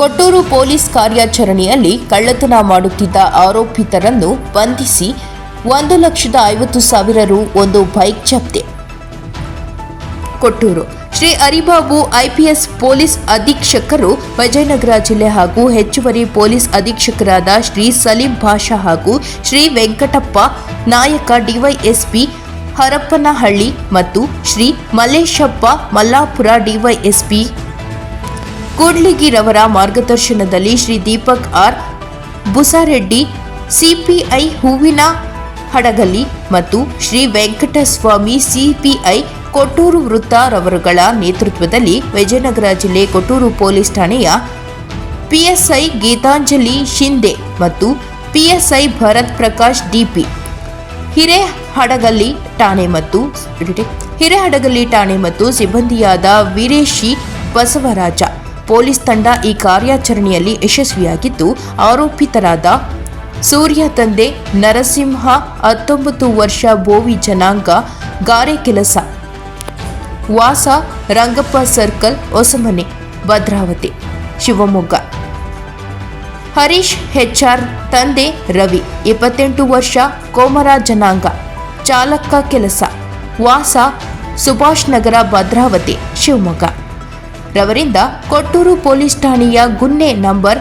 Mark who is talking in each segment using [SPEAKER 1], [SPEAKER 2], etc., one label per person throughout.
[SPEAKER 1] ಕೊಟ್ಟೂರು police ಕಾರ್ಯಾಚರಣೆಯಲ್ಲಿ ಕಳ್ಳತನ ಮಾಡುತ್ತಿದ್ದ ಆರೋಪಿತರನ್ನು ಬಂಧಿಸಿ ಒಂದು ಲಕ್ಷದ ಐವತ್ತು ಸಾವಿರ ರು ಒಂದು ಬೈಕ್ ಜಪ್ತಿ. ಕೊಟ್ಟೂರು ಶ್ರೀ ಹರಿಬಾಬು ಐಪಿಎಸ್ ಪೊಲೀಸ್ ಅಧೀಕ್ಷಕರು ವಿಜಯನಗರ ಜಿಲ್ಲೆ ಹಾಗೂ ಹೆಚ್ಚುವರಿ ಪೊಲೀಸ್ ಅಧೀಕ್ಷಕರಾದ ಶ್ರೀ ಸಲೀಂ ಭಾಷಾ ಹಾಗೂ ಶ್ರೀ ವೆಂಕಟಪ್ಪ ನಾಯಕ ಡಿವೈಎಸ್ಪಿ ಹರಪ್ಪನಹಳ್ಳಿ ಮತ್ತು ಶ್ರೀ ಮಲ್ಲೇಶಪ್ಪ ಮಲ್ಲಾಪುರ ಡಿವೈಎಸ್ಪಿ ಕೂಡ್ಲಿಗಿರವರ ಮಾರ್ಗದರ್ಶನದಲ್ಲಿ ಶ್ರೀ ದೀಪಕ್ ಆರ್ ಬುಸಾರೆಡ್ಡಿ, ಸಿಪಿಐ ಹೂವಿನ ಹಡಗಲಿ ಮತ್ತು ಶ್ರೀ ವೆಂಕಟಸ್ವಾಮಿ ಸಿಪಿಐ ಕೊಟ್ಟೂರು ವೃತ್ತ ರವರುಗಳ ನೇತೃತ್ವದಲ್ಲಿ ವಿಜಯನಗರ ಜಿಲ್ಲೆ ಕೊಟ್ಟೂರು ಪೊಲೀಸ್ ಠಾಣೆಯ ಪಿಎಸ್ಐ ಗೀತಾಂಜಲಿ ಶಿಂದೆ ಮತ್ತು ಪಿಎಸ್ಐ ಭರತ್ ಪ್ರಕಾಶ್ ಡಿಪಿ. ಹಿರೇಹಡಗಲ್ಲಿ ಠಾಣೆ ಮತ್ತು ಹಿರೇಹಡಗಲ್ಲಿ ಠಾಣೆ ಮತ್ತು ಸಿಬ್ಬಂದಿಯಾದ ವೀರೇಶಿ ಬಸವರಾಜ. ಪೊಲೀಸ್ ತಂಡ ಈ ಕಾರ್ಯಾಚರಣೆಯಲ್ಲಿ ಯಶಸ್ವಿಯಾಗಿದ್ದು, ಆರೋಪಿತರಾದ ಸೂರ್ಯ ತಂದೆ ನರಸಿಂಹ, ಹತ್ತೊಂಬತ್ತು ವರ್ಷ ಬೋವಿ ಜನಾಂಗ, ಗಾರೆ ಕೆಲಸ, ವಾಸ, Rangappa circle, Hosamane, Bhadravati, Shivamogga. Harish H R ತಂದೆ ರವಿ, ಇಪ್ಪತ್ತೆಂಟು ವರ್ಷ ಕೋಮರ ಜನಾಂಗ, ಚಾಲಕ ಕೆಲಸ, ವಾಸ, ಸುಭಾಷ್ ನಗರ ಭದ್ರಾವತಿ, ಶಿವಮೊಗ್ಗ. ರವರಿಂದ ಕೊಟ್ಟೂರು ಪೊಲೀಸ್ ಠಾಣೆಯ ಗುನ್ನೆ ನಂಬರ್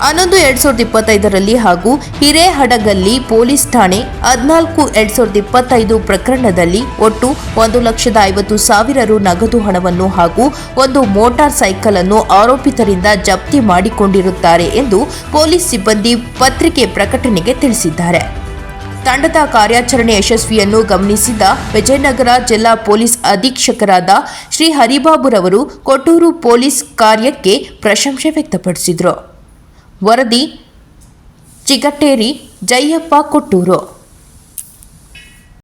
[SPEAKER 1] ಹನ್ನೊಂದು ಎರಡ್ ಸಾವಿರದ ಇಪ್ಪತ್ತೈದರಲ್ಲಿ ಹಾಗೂ ಹಿರೇಹಡಗಲ್ಲಿ ಪೊಲೀಸ್ ಠಾಣೆ ಹದಿನಾಲ್ಕು ಎರಡ್ ಸಾವಿರದ ಇಪ್ಪತ್ತೈದು ಪ್ರಕರಣದಲ್ಲಿ ಒಟ್ಟು ಒಂದು ಲಕ್ಷದ ಐವತ್ತು ಸಾವಿರ ರು ನಗದು ಹಣವನ್ನು ಹಾಗೂ ಒಂದು ಮೋಟಾರ್ ಸೈಕಲ್ ಅನ್ನು ಆರೋಪಿತರಿಂದ ಜಪ್ತಿ ಮಾಡಿಕೊಂಡಿರುತ್ತಾರೆ ಎಂದು ಪೊಲೀಸ್ ಸಿಬ್ಬಂದಿ ಪತ್ರಿಕೆ ಪ್ರಕಟಣೆಗೆ ತಿಳಿಸಿದ್ದಾರೆ. ತಂಡದ ಕಾರ್ಯಾಚರಣೆ ಯಶಸ್ವಿಯನ್ನು ಗಮನಿಸಿದ ವಿಜಯನಗರ ಜಿಲ್ಲಾ ಪೊಲೀಸ್ ಅಧೀಕ್ಷಕರಾದ ಶ್ರೀ ಹರಿಬಾಬುರವರು ಕೊಟ್ಟೂರು ಪೊಲೀಸ್ ಕಾರ್ಯಕ್ಕೆ ಪ್ರಶಂಸೆ ವ್ಯಕ್ತಪಡಿಸಿದರು. ವರದಿ ಚಿಗಟೇರಿ ಜಯ್ಯಪ್ಪ ಕೊಟ್ಟೂರು.